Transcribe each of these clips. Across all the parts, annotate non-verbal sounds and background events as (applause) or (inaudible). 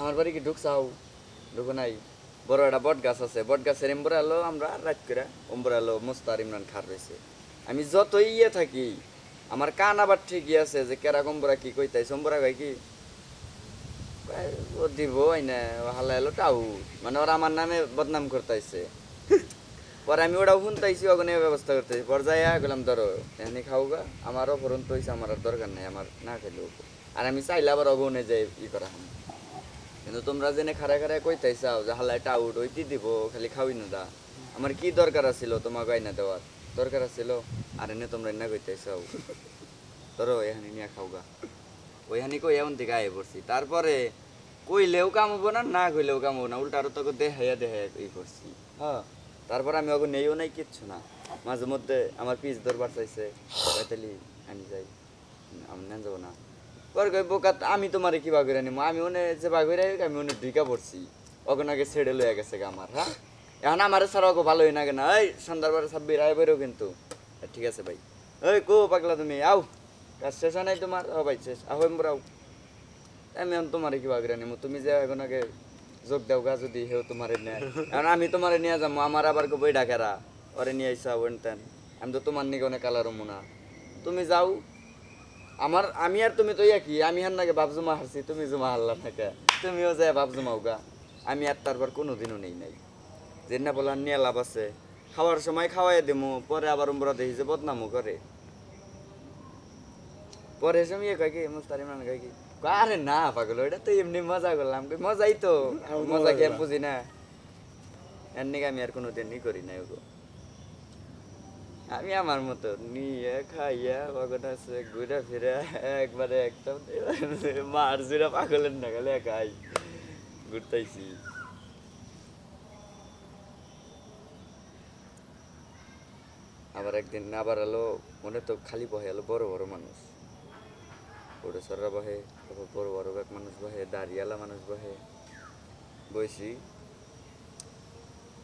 আমার বাড়ি কি ঢুকছাও, ঢুকো নাই। বড় একটা বট গাছ আছে, বট গাছের এম্বর আলো আমরা রাত করে অম্বর আলো মোস্তার ইমরান খার রয়েছে। আমি যতই ইয়ে থাকি, আমার কান আবার ঠিকই আছে যে কেরা কম্বরা কি কইতাই সম্বরা কয় কি? ও দিব না হালা এলো টাউ। মানে ওরা আমার নামে বদনাম করতেছে (laughs) পরে আমি ওটাও শুনতেছি ওখানে ব্যবস্থা করতেছি। পর যাইয়া গেলাম ধরো, এখানে খাও গা আমার অপরন্ত হয়েছে আমার আর দরকার নেই, আমার না খেলেও আর আমি চাইলে আবার অগনে যাই ই করা হয়। কিন্তু তোমরা জেনে খারা খারা কইতাই চাও যে হালাই টাউট ওইটি দিব খালি খাওয়াই না দা আমার কি দরকার আছিল তোমাকে আইনা দেওয়ার? দরকার আছিল? আর এনে তোমরা না কইতাই চাও এখানে নিয়ে খাও গা ওইখানে কই এমন থেকে আয়ে পড়ছি। তারপরে কইলেও কাম হব না না কইলেও কাম হব না উল্টা আরও তোকে দেখাইয়া দেখাইয়া ই করছি। হ্যাঁ। তারপর আমি ওকে নেইও নাই কিচ্ছু না। মাঝে মধ্যে আমার পিস দরবার চাইছে আমি যাই। আমি না যাব না। পরে কই আমি তোমারে কি বাগরে নিমো? আমি ওনে যে বাগরে আমি ওনে ঢুকা পড়ছি। ওকে নাকি ছেড়ে লইয়া গেছে আমার হ্যাঁ? এখন আমার ছাড়া ওকে ভালোই না। কেনা এই সন্ধ্যার ছাব্বিশ আয় বেরো কিন্তু। ঠিক আছে ভাই। ওই কো পাগলা তুমি, আও। কাজ শেষ নাই তোমার? ও ভাই, শেষ। আহো এমবরাও আমি এখন তোমারে কি বাগরে নিমো? তুমি যে এখন আগে যোগ দাও গা, যদি হেও তোমারে নেয়। এখন আমি তোমারে নিয়ে যাব আমার আবার কো বই ডাকেরা? ওরে নিয়ে আইসা ওন তেন আমি তো তোমার নিকে অনেক কালার না। তুমি যাও আমার আমি আর তুমি তো কি আমি হার নাকি বাপ জমা হারছি তুমি জমা হারলাম নাকি তুমিও যায় বাপ জমাও গা। আমি আর তারপর কোনো দিনও নেই নাই। যে না বলার নিয়ে লাভ আছে খাওয়ার সময় খাওয়াই দিমু পরে আবার উমরা দেখি যে বদনামও করে। পরে এসে ইয়ে কয় কি মুস্তারি মান কয় কি আরে না পাগল ওইটা তো এমনি মজা করলাম। মজাই তো মজা কি আর বুঝি না? এর নিকে আমি আর কোনো দিনই করি না ওগো আমি আমার মতো নিয়ে খাইয়া বাগন আছে, ঘুরে ফিরে একবারে একদম মার জুড়ে পাগলের না গেলে খাই ঘুরতেছি আবার একদিন আবার এলো মনে তো খালি বহে এলো বড় বড় মানুষ। পড়েসররা বহে, তারপর বড় বড় এক মানুষ বহে, দাঁড়িয়ালা মানুষ বহে। বইছি,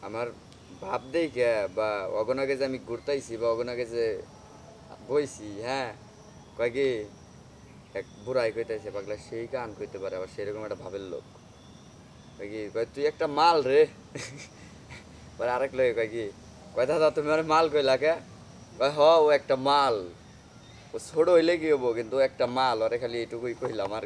আমার ভাব দেখে, বা অগনাকে যে আমি ঘুরতাইছি, বা অগনাকে যে বইছি হ্যাঁ? কয় কি, এক বুড়াই কইতেছে, পাগলা সেই গান কইতে পারে, আবার সেরকম একটা ভাবের লোক। কয় কি, কয়, তুই একটা মাল রে। পরে আরেক লোক কয় কি, কয়, দাদা, তুমি আমার মাল কইলা কে? কয়, হ, ও একটা মাল। ও ছোট হইলে কি হব, কিন্তু একটা মাল, ওরে খালি এইটুকুই কইলাম আর